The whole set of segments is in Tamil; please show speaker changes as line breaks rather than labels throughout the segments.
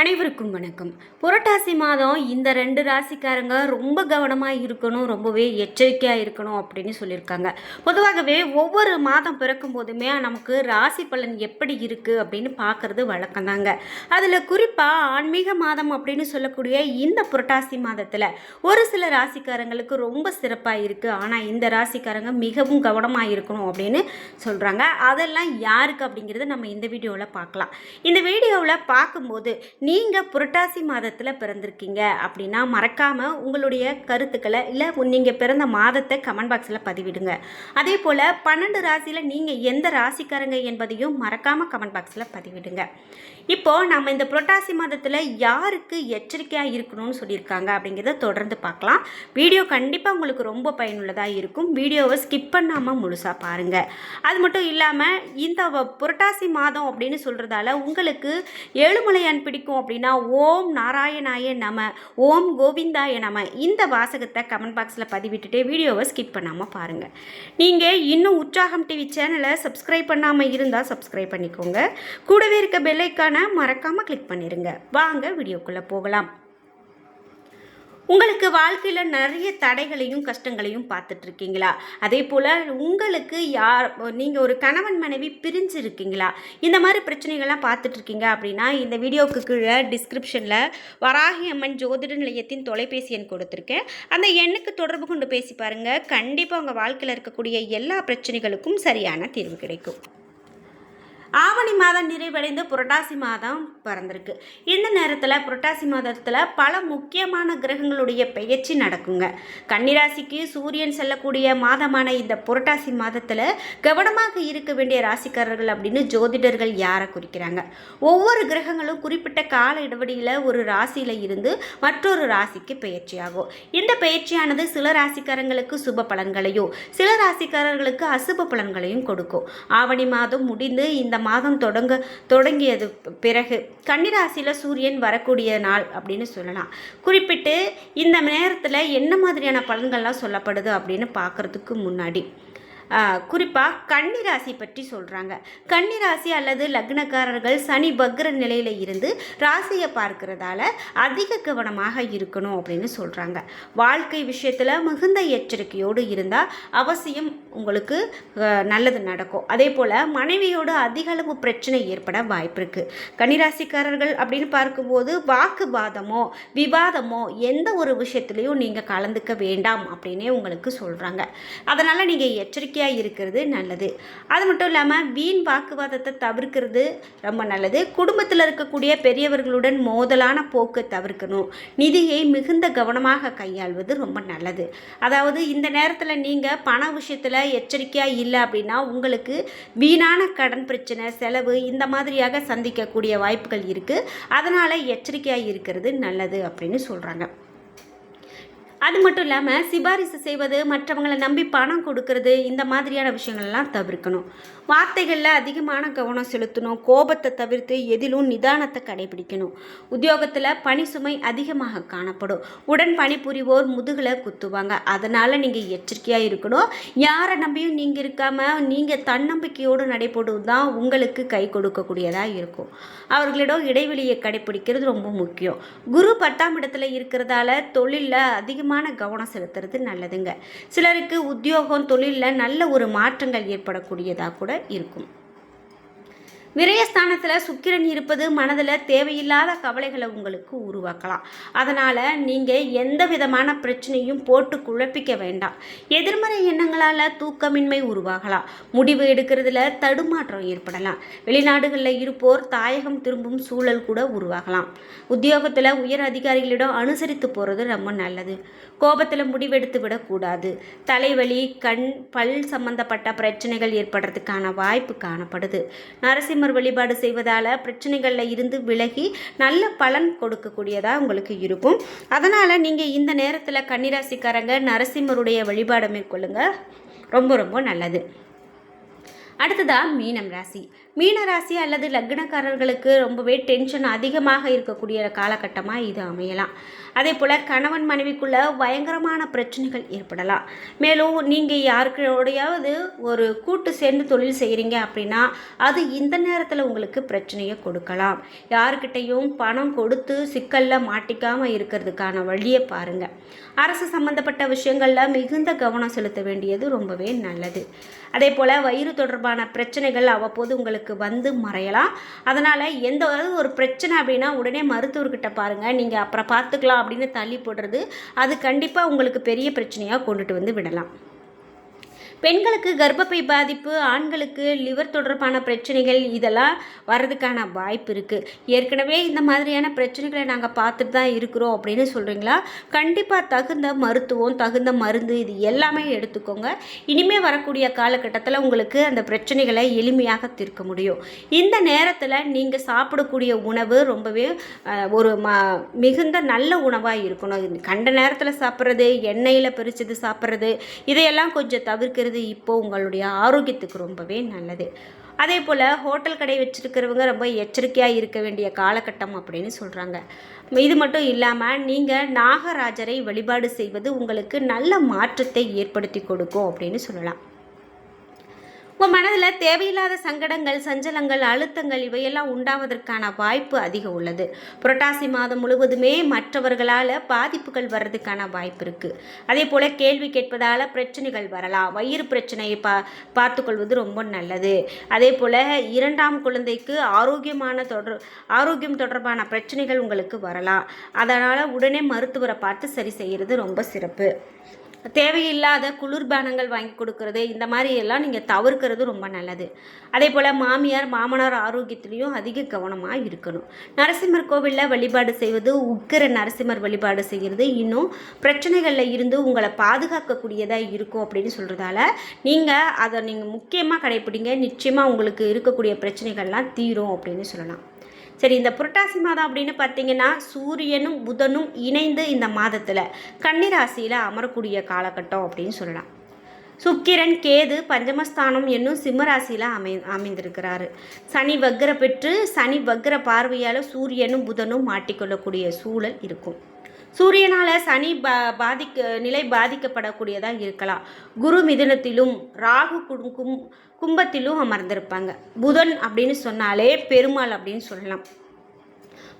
அனைவருக்கும் வணக்கம். புரட்டாசி மாதம் இந்த ரெண்டு ராசிக்காரங்க ரொம்ப கவனமாக இருக்கணும் ரொம்பவே எச்சரிக்கையாக இருக்கணும் அப்படின்னு சொல்லியிருக்காங்க. பொதுவாகவே ஒவ்வொரு மாதம் பிறக்கும் போதுமே நமக்கு ராசி பலன் எப்படி இருக்குது அப்படின்னு பார்க்குறது வழக்கம்தாங்க அதில் குறிப்பாக ஆன்மீக மாதம் அப்படின்னு சொல்லக்கூடிய இந்த புரட்டாசி மாதத்தில் ஒரு சில ராசிக்காரங்களுக்கு ரொம்ப சிறப்பாக இருக்குது ஆனால் இந்த ராசிக்காரங்க மிகவும் கவனமாக இருக்கணும் அப்படின்னு சொல்கிறாங்க அதெல்லாம் யாருக்கு அப்படிங்கிறத நம்ம இந்த வீடியோவில் பார்க்கலாம். இந்த வீடியோவில் பார்க்கும்போது நீங்கள் புரட்டாசி மாதத்தில் பிறந்திருக்கீங்க அப்படின்னா மறக்காமல் உங்களுடைய கருத்துக்களை இல்லை நீங்கள் பிறந்த மாதத்தை கமெண்ட் பாக்ஸில் பதிவிடுங்க. அதே போல் பன்னெண்டு ராசியில் நீங்கள் எந்த ராசிக்காரங்க என்பதையும் மறக்காமல் கமெண்ட் பாக்ஸில் பதிவிடுங்க. இப்போது நம்ம இந்த புரட்டாசி மாதத்தில் யாருக்கு எச்சரிக்கையாக இருக்கணும்னு சொல்லியிருக்காங்க அப்படிங்கிறத தொடர்ந்து பார்க்கலாம். வீடியோ கண்டிப்பாக உங்களுக்கு ரொம்ப பயனுள்ளதாக இருக்கும். வீடியோவை ஸ்கிப் பண்ணாமல் முழுசாக பாருங்கள் அது மட்டும் இல்லாமல் இந்த வ- புரட்டாசி மாதம் அப்படின்னு சொல்கிறதால உங்களுக்கு ஏழுமலையான் பிடிக்கும் அப்படின்னா ஓம் நாராயணாய நம ஓம் கோவிந்தாய நம இந்த வாசகத்தை கமெண்ட் பாக்ஸில் பதிவிட்டுட்டு வீடியோவை ஸ்கிப் பண்ணாமல் பாருங்கள் நீங்கள் இன்னும் உற்சாகம் டிவி சேனலை சப்ஸ்கிரைப் பண்ணாமல் இருந்தால் சப்ஸ்கிரைப் பண்ணிக்கோங்க. கூடவே இருக்க பெல்லைக்கான மறக்காமல் கிளிக் பண்ணிடுங்க வாங்க வீடியோக்குள்ளே போகலாம். உங்களுக்கு வாழ்க்கையில் நிறைய தடைகளையும் கஷ்டங்களையும் பார்த்துட்ருக்கீங்களா? அதே போல் உங்களுக்கு யார் நீங்கள் ஒரு கணவன் மனைவி பிரிஞ்சு இருக்கீங்களா இந்த மாதிரி பிரச்சனைகள்லாம் பார்த்துட்ருக்கீங்க அப்படின்னா இந்த வீடியோவுக்கு கீழே டிஸ்கிரிப்ஷனில் வராகி அம்மன் ஜோதிட நிலையத்தின் தொலைபேசி எண் கொடுத்துருக்கேன். அந்த எண்ணுக்கு தொடர்பு கொண்டு பேசி பாருங்கள் கண்டிப்பாக உங்கள் வாழ்க்கையில் இருக்கக்கூடிய எல்லா பிரச்சனைகளுக்கும் சரியான தீர்வு கிடைக்கும். ஆவணி மாதம் நிறைவடைந்து புரட்டாசி மாதம் பிறந்திருக்கு. இந்த நேரத்தில் புரட்டாசி மாதத்தில் பல முக்கியமான கிரகங்களுடைய பெயர்ச்சி நடக்குங்க. கன்னிராசிக்கு சூரியன் செல்லக்கூடிய மாதமான இந்த புரட்டாசி மாதத்தில் கவனமாக இருக்க வேண்டிய ராசிக்காரர்கள் அப்படின்னு ஜோதிடர்கள் யாரை குறிக்கிறாங்க? ஒவ்வொரு கிரகங்களும் குறிப்பிட்ட கால இடைவெளியில் ஒரு ராசியில் இருந்து மற்றொரு ராசிக்கு பெயர்ச்சியாகும் இந்த பெயர்ச்சியானது சில ராசிக்காரங்களுக்கு சுப பலன்களையும் சில ராசிக்காரர்களுக்கு அசுப பலன்களையும் கொடுக்கும். ஆவணி மாதம் முடிந்து இந்த மாதம் தொடங்க தொடங்கியது பிறகு கன்னிராசியில் சூரியன் வரக்கூடிய நாள் அப்படின்னு சொல்லலாம். குறிப்பிட்டு இந்த நேரத்தில் என்ன மாதிரியான பலன்கள்லாம் சொல்லப்படுது அப்படின்னு பார்க்குறதுக்கு முன்னாடி. குறிப்பாக கன்னிராசி பற்றி சொல்கிறாங்க கன்னிராசி அல்லது லக்னக்காரர்கள் சனி பக்ர நிலையில் இருந்து ராசியை பார்க்கிறதால அதிக கவனமாக இருக்கணும் அப்படின்னு சொல்கிறாங்க வாழ்க்கை விஷயத்தில் மிகுந்த எச்சரிக்கையோடு இருந்தால் அவசியம் உங்களுக்கு நல்லது நடக்கும். அதே போல் மனைவியோடு அதிக அளவு பிரச்சனை ஏற்பட வாய்ப்பு இருக்குது கன்னிராசிக்காரர்கள் அப்படின்னு பார்க்கும்போது வாக்குவாதமோ விவாதமோ எந்த ஒரு விஷயத்துலையும் நீங்கள் கலந்துக்க வேண்டாம் அப்படின்னே உங்களுக்கு சொல்கிறாங்க அதனால் நீங்கள் எச்சரிக்கையாக இருக்கிறது நல்லது. அது மட்டும் இல்லாமல் வீண் வாக்குவாதத்தை தவிர்க்கிறது ரொம்ப நல்லது. குடும்பத்தில் இருக்கக்கூடிய பெரியவர்களுடன் மோதலான போக்கை தவிர்க்கணும். நிதியை மிகுந்த கவனமாக கையாள்வது ரொம்ப நல்லது. அதாவது இந்த நேரத்தில் நீங்கள் பண விஷயத்தில் எச்சரிக்கையாக இல்லை அப்படின்னா உங்களுக்கு வீணான கடன் பிரச்சனை செலவு இந்த மாதிரியாக சந்திக்கக்கூடிய வாய்ப்புகள் இருக்குது அதனால் எச்சரிக்கையாக இருக்கிறது நல்லது அப்படின்னு சொல்கிறாங்க அது மட்டும் இல்லாமல் சிபாரிசு செய்வது மற்றவங்களை நம்பி பணம் கொடுக்கறது இந்த மாதிரியான விஷயங்கள்லாம் தவிர்க்கணும். வார்த்தைகளில் அதிகமான கவனம் செலுத்தணும். கோபத்தை தவிர்த்து எதிலும் நிதானத்தை கடைபிடிக்கணும். உத்தியோகத்தில் பணி சுமை அதிகமாக காணப்படும். உடன் பணிபுரிவோர் முதுகில் குத்துவாங்க. அதனால் நீங்கள் எச்சரிக்கையாக இருக்கணும். யாரை நம்பியும் நீங்கள் இருக்காமல் நீங்கள் தன்னம்பிக்கையோடு நடைபோடுவது தான் உங்களுக்கு கை கொடுக்கக்கூடியதாக இருக்கும். அவர்களிடம் இடைவெளியை கடைபிடிக்கிறது ரொம்ப முக்கியம். குரு பத்தாம் இடத்துல இருக்கிறதால தொழிலில் அதிகமாக அதிகமான கவனம் செலுத்துறது நல்லதுங்க. சிலருக்கு உத்தியோகம் தொழிலில் நல்ல ஒரு மாற்றங்கள் ஏற்படக்கூடியதாக கூட இருக்கும். விரயஸ்தானத்தில் சுக்கிரன் இருப்பது மனதில் தேவையில்லாத கவலைகளை உங்களுக்கு உருவாக்கலாம். அதனால் நீங்கள் எந்த விதமான பிரச்சனையும் போட்டு குழப்பிக்க வேண்டாம். எதிர்மறை எண்ணங்களால் தூக்கமின்மை உருவாகலாம். முடிவு எடுக்கிறதுல தடுமாற்றம் ஏற்படலாம். வெளிநாடுகளில் இருப்போர் தாயகம் திரும்பும் சூழல் கூட உருவாகலாம். உத்தியோகத்தில் உயர் அதிகாரிகளிடம் அனுசரித்து போகிறது ரொம்ப நல்லது. கோபத்தில் முடிவெடுத்து விடக்கூடாது. தலைவலி கண் பல் சம்பந்தப்பட்ட பிரச்சனைகள் ஏற்படுறதுக்கான வாய்ப்பு காணப்படுது. நரசிம்மர் வழிபாடு செய்வதால் பிரச்சனைகளில் இருந்து விலகி நல்ல பலன் கொடுக்கக்கூடியதாக உங்களுக்கு இருக்கும். அதனால் நீங்கள் இந்த நேரத்தில் கன்னிராசிக்காரங்க நரசிம்மருடைய வழிபாடை மேற்கொள்ளுங்க. ரொம்ப ரொம்ப நல்லது. அடுத்ததாக மீனம் ராசி. மீனராசி அல்லது லக்னக்காரர்களுக்கு ரொம்பவே டென்ஷன் அதிகமாக இருக்கக்கூடிய காலகட்டமாக இது அமையலாம். அதே போல் கணவன் மனைவிக்குள்ள பயங்கரமான பிரச்சனைகள் ஏற்படலாம். மேலும் நீங்கள் யாருக்கையோடையாவது ஒரு கூட்டு சேர்ந்து தொழில் செய்கிறீங்க அப்படின்னா அது இந்த நேரத்தில் உங்களுக்கு பிரச்சனையை கொடுக்கலாம். யாருக்கிட்டையும் பணம் கொடுத்து சிக்கலில் மாட்டிக்காமல் இருக்கிறதுக்கான வழியை பாருங்கள் அரசு சம்பந்தப்பட்ட விஷயங்களில் மிகுந்த கவனம் செலுத்த வேண்டியது ரொம்பவே நல்லது. அதே போல் வயிறு தொடர்பான பிரச்சனைகள் அவ்வப்போது உங்களுக்கு வந்து மறையலாம். அதனால் எந்த ஒரு பிரச்சனை அப்படின்னா உடனே மருத்துவர்கிட்ட பாருங்கள் நீங்கள் அப்புறம் பார்த்துக்கலாம் அப்படின்னு தள்ளி போடுறது. அது கண்டிப்பாக உங்களுக்கு பெரிய பிரச்சனையாக கொண்டுட்டு வந்து விடலாம். பெண்களுக்கு கர்ப்பப்பை பாதிப்பு ஆண்களுக்கு லிவர் தொடர்பான பிரச்சனைகள் இதெல்லாம் வர்றதுக்கான வாய்ப்பு இருக்குது ஏற்கனவே இந்த மாதிரியான பிரச்சனைகளை நாங்கள் பார்த்துட்டு தான் இருக்கிறோம் அப்படின்னு சொல்கிறீங்களா கண்டிப்பாக தகுந்த மருத்துவம் தகுந்த மருந்து இது எல்லாமே எடுத்துக்கோங்க. இனிமேல் வரக்கூடிய காலகட்டத்தில் உங்களுக்கு அந்த பிரச்சனைகளை எளிமையாக தீர்க்க முடியும். இந்த நேரத்தில் நீங்கள் சாப்பிடக்கூடிய உணவு ரொம்பவே ஒரு ம மிகுந்த நல்ல உணவாக இருக்கணும். கண்ட நேரத்தில் சாப்பிட்றது எண்ணெயில் பிரித்தது சாப்பிட்றது இதையெல்லாம் கொஞ்சம் தவிர்க்க தவிர்க்கிறது இப்போ உங்களுடைய ஆரோக்கியத்துக்கு ரொம்பவே நல்லது. அதே போல் ஹோட்டல் கடை வச்சுருக்கிறவங்க ரொம்ப எச்சரிக்கையாக இருக்க வேண்டிய காலகட்டம் அப்படின்னு சொல்கிறாங்க இது மட்டும் இல்லாமல் நீங்கள் நாகராஜரை வழிபாடு செய்வது உங்களுக்கு நல்ல மாற்றத்தை ஏற்படுத்தி கொடுக்கும் அப்படின்னு சொல்லலாம். உங்கள் மனதில் தேவையில்லாத சங்கடங்கள் சஞ்சலங்கள் அழுத்தங்கள் இவையெல்லாம் உண்டாவதற்கான வாய்ப்பு அதிகம் உள்ளது. புரட்டாசி மாதம் முழுவதுமே மற்றவர்களால் பாதிப்புகள் வர்றதுக்கான வாய்ப்பு இருக்குது அதே போல் கேள்வி கேட்பதால் பிரச்சனைகள் வரலாம். வயிறு பிரச்சனையை பா பார்த்துக்கொள்வது ரொம்ப நல்லது. அதே போல் இரண்டாம் குழந்தைக்கு ஆரோக்கியமான தொடர் ஆரோக்கியம் தொடர்பான பிரச்சனைகள் உங்களுக்கு வரலாம். அதனால் உடனே மருத்துவரை பார்த்து சரி செய்கிறது ரொம்ப சிறப்பு. தேவையில்லாத குளிர்பானங்கள் வாங்கி கொடுக்கறது இந்த மாதிரி எல்லாம் நீங்கள் தவிர்க்கிறது ரொம்ப நல்லது. அதே போல் மாமியார் மாமனார் ஆரோக்கியத்திலையும் அதிக கவனமாக இருக்கணும். நரசிம்மர் கோவிலில் வழிபாடு செய்வது உக்கிர நரசிம்மர் வழிபாடு செய்கிறது இன்னும் பிரச்சனைகளில் இருந்து உங்களை பாதுகாக்கக்கூடியதாக இருக்கும் அப்படின்னு சொல்கிறதால நீங்கள் அதை நீங்கள் முக்கியமாக கடைப்பிடிங்க. நிச்சயமாக உங்களுக்கு இருக்கக்கூடிய பிரச்சனைகள்லாம் தீரும் அப்படின்னு சொல்லலாம். சரி இந்த புரட்டாசி மாதம் அப்படின்னு பார்த்தீங்கன்னா சூரியனும் புதனும் இணைந்து இந்த மாதத்தில் கன்னிராசியில் அமரக்கூடிய காலகட்டம் அப்படின்னு சொல்லலாம். சுக்கிரன் கேது பஞ்சமஸ்தானம் என்னும் சிம்மராசியில் அமை அமைந்திருக்கிறாரு. சனி வக்ர பெற்று சனி வக்ர பார்வையால் சூரியனும் புதனும் மாட்டிக்கொள்ளக்கூடிய சூழல் இருக்கும். சூரியனால் சனி பா பாதிக்க நிலை பாதிக்கப்படக்கூடியதாக இருக்கலாம். குரு மிதுனத்திலும் ராகு குடும் கும் கும்பத்திலும் அமர்ந்திருப்பாங்க. புதன் அப்படின்னு சொன்னாலே பெருமாள் அப்படின்னு சொல்லலாம்.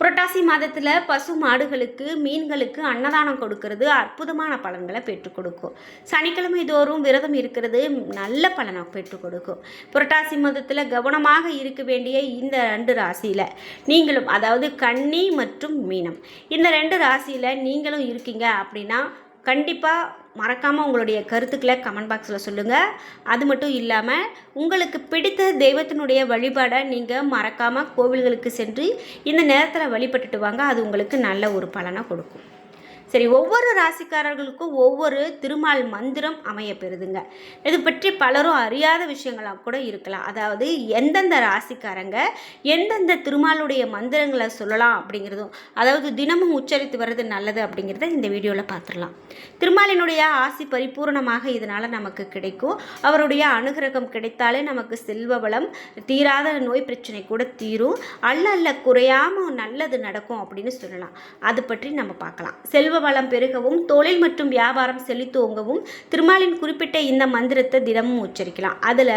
புரட்டாசி மாதத்தில் பசு மாடுகளுக்கு மீன்களுக்கு அன்னதானம் கொடுக்கறது அற்புதமான பலன்களை பெற்றுக் கொடுக்கும். சனிக்கிழமை தோறும் விரதம் இருக்கிறது நல்ல பலனை பெற்றுக் கொடுக்கும். புரட்டாசி மாதத்தில் கவனமாக இருக்க வேண்டிய இந்த ரெண்டு ராசியில் நீங்களும் அதாவது கன்னி மற்றும் மீனம். இந்த ரெண்டு ராசியில் நீங்களும் இருக்கீங்க அப்படின்னா கண்டிப்பாக மறக்காமல் உங்களுடைய கருத்துக்களை கமெண்ட் பாக்ஸில் சொல்லுங்கள் அது மட்டும் இல்லாமல் உங்களுக்கு பிடித்த தெய்வத்தினுடைய வழிபாடை நீங்கள் மறக்காமல் கோவில்களுக்கு சென்று இந்த நேரத்தில் வழிபட்டுட்டு வாங்க. அது உங்களுக்கு நல்ல ஒரு பலனை கொடுக்கும். சரி ஒவ்வொரு ராசிக்காரர்களுக்கும் ஒவ்வொரு திருமால் மந்திரம் அமைய பெறுதுங்க இது பற்றி பலரும் அறியாத விஷயங்களாக கூட இருக்கலாம். அதாவது எந்தெந்த ராசிக்காரங்க எந்தெந்த திருமாலுடைய மந்திரங்களை சொல்லலாம் அப்படிங்கிறதும் அதாவது தினமும் உச்சரித்து வர்றது நல்லது அப்படிங்கிறத இந்த வீடியோவில் பார்த்துடலாம் திருமாலினுடைய ஆசி பரிபூரணமாக இதனால் நமக்கு கிடைக்கும். அவருடைய அனுகிரகம் கிடைத்தாலே நமக்கு செல்வ வளம் தீராத நோய் பிரச்சனை கூட தீரும். அல்ல அல்ல குறையாமல் நல்லது நடக்கும் அப்படின்னு சொல்லலாம். அது பற்றி நம்ம பார்க்கலாம் செல்வ வளம் பெருகவும் தொழில் மற்றும் வியாபாரம் செழித்தோங்கவும் திருமாலின் குறிப்பிட்ட இந்த மந்திரத்தை தினமும் உச்சரிக்கலாம். அதில்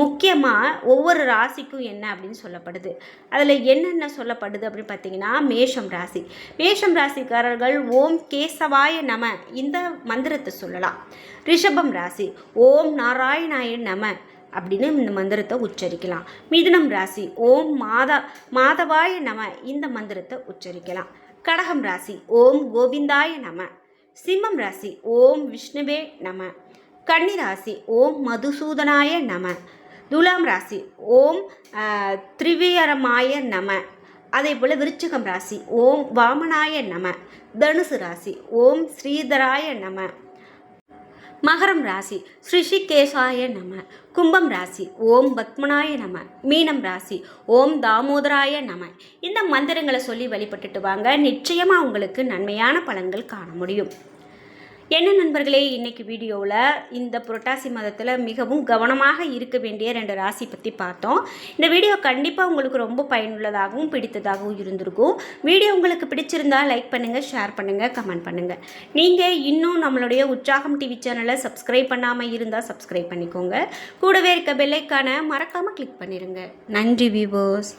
முக்கியமாக ஒவ்வொரு ராசிக்கும் என்ன அப்படின்னு சொல்லப்படுது. அதில் என்னென்ன சொல்லப்படுது அப்படின்னு பார்த்தீங்கன்னா மேஷம் ராசி. மேஷம் ராசிக்காரர்கள் ஓம் கேசவாய நம இந்த மந்திரத்தை சொல்லலாம். ரிஷபம் ராசி ஓம் நாராயணாய நம அப்படின்னு இந்த மந்திரத்தை உச்சரிக்கலாம். மிதுனம் ராசி ஓம் மாதா மாதவாய நம இந்த மந்திரத்தை உச்சரிக்கலாம். கடகம் ராசி ஓம் கோவிந்தாய நம. சிம்மம் ராசி ஓம் விஷ்ணுவே நம. கன்னி ராசி ஓம் மதுசூதனாய நம. துலாம் ராசி ஓம் திரிவியரமாய நம. அதே போல் விருச்சிகம் ராசி ஓம் வாமனாய நம. தனுசு ராசி ஓம் ஸ்ரீதராய நம. மகரம் ராசி. ஸ்ரிஷிகேசாய நம. கும்பம் ராசி. ஓம் பத்மனாய நம. மீனம் ராசி. ஓம் தாமோதராய நம. இந்த மந்திரங்களை சொல்லி வழிபட்டுட்டு வாங்க. நிச்சயமாக உங்களுக்கு நன்மையான பலன்கள் காண முடியும். என்ன நண்பர்களே இன்றைக்கி வீடியோவில் இந்த புரட்டாசி மாதத்தில் மிகவும் கவனமாக இருக்க வேண்டிய ரெண்டு ராசி பற்றி பார்த்தோம். இந்த வீடியோ கண்டிப்பாக உங்களுக்கு ரொம்ப பயனுள்ளதாகவும் பிடித்ததாகவும் இருந்திருக்கும். வீடியோ உங்களுக்கு பிடிச்சிருந்தா லைக் பண்ணுங்கள் ஷேர் பண்ணுங்கள் கமெண்ட் பண்ணுங்கள் நீங்கள் இன்னும் நம்மளுடைய உற்சாகம் டிவி சேனலை சப்ஸ்கிரைப் பண்ணாமல் இருந்தால் சப்ஸ்கிரைப் பண்ணிக்கோங்க. கூடவே இருக்க பெல்லைக்கான மறக்காமல் கிளிக் பண்ணிடுங்க நன்றி வியூவர்ஸ்